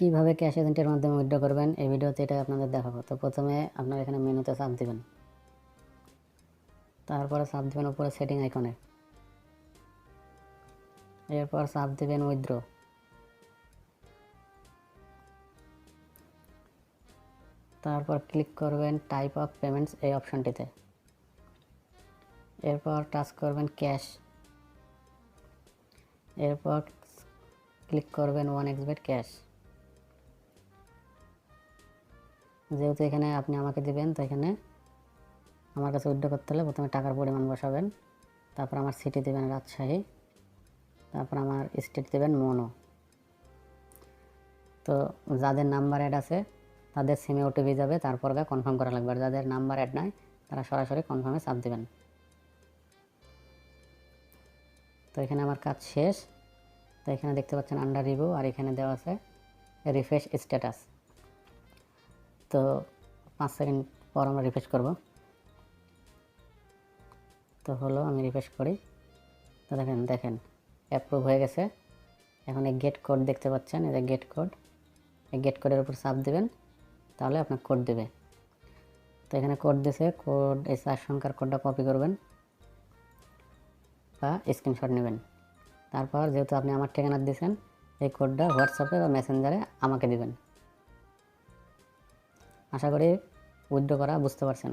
কীভাবে ক্যাশ এজেন্টের মাধ্যমে উইথড্র করবেন, এই ভিডিওতে এটা আপনাদের দেখাবো। তো প্রথমে আপনার এখানে মেনুতে চাপ দেবেন। তারপরে চাপ দেবেন উপরে সেটিং আইকনে এরপর চাপ দেবেন উইথড্র তারপর ক্লিক করবেন টাইপ অফ পেমেন্টস এই অপশানটিতে এরপর টাচ করবেন ক্যাশ এরপর ক্লিক করবেন ওয়ান এক্সবেট ক্যাশ যেহেতু এখানে আপনি আমাকে দিবেন, তো এখানে আমার কাছে উইথড্র করতে হলে প্রথমে টাকার পরিমাণ বসাবেন। তারপর আমার সিটি দেবেন রাজশাহী। তারপর আমার স্টেট দেবেন মনো। তো যাদের নাম্বার অ্যাড আছে, তাদের সিমে ওটিপি যাবে, তারপর গা কনফার্ম করা লাগবে। আর যাদের নাম্বার অ্যাড নাই, তারা সরাসরি কনফার্মে চাপ দেবেন। তো এখানে আমার কাজ শেষ। তো এখানে দেখতে পাচ্ছেন আন্ডার রিভিউ আর এখানে দেওয়া আছে রিফ্রেশ স্ট্যাটাস তো পাঁচ সেকেন্ড পর আমরা রিফ্রেশ করব। তো হলো আমি রিফ্রেশ করি। তো দেখেন দেখেন অ্যাপ্রুভ হয়ে গেছে। এখন এই গেট কোড দেখতে পাচ্ছেন যে গেট কোড এই গেট কোডের উপর চাপ দেবেন, তাহলে আপনার কোড দেবে। তো এখানে কোড দিছে কোড এই চার সংখ্যার কোডটা কপি করবেন বা স্ক্রিনশট নেবেন। তারপর যেহেতু আপনি আমার ঠিকানা দিয়েছেন এই কোডটা হোয়াটসঅ্যাপে বা মেসেঞ্জারে আমাকে দিবেন। আশা করি উইথড্র করা বুঝতে পারছেন।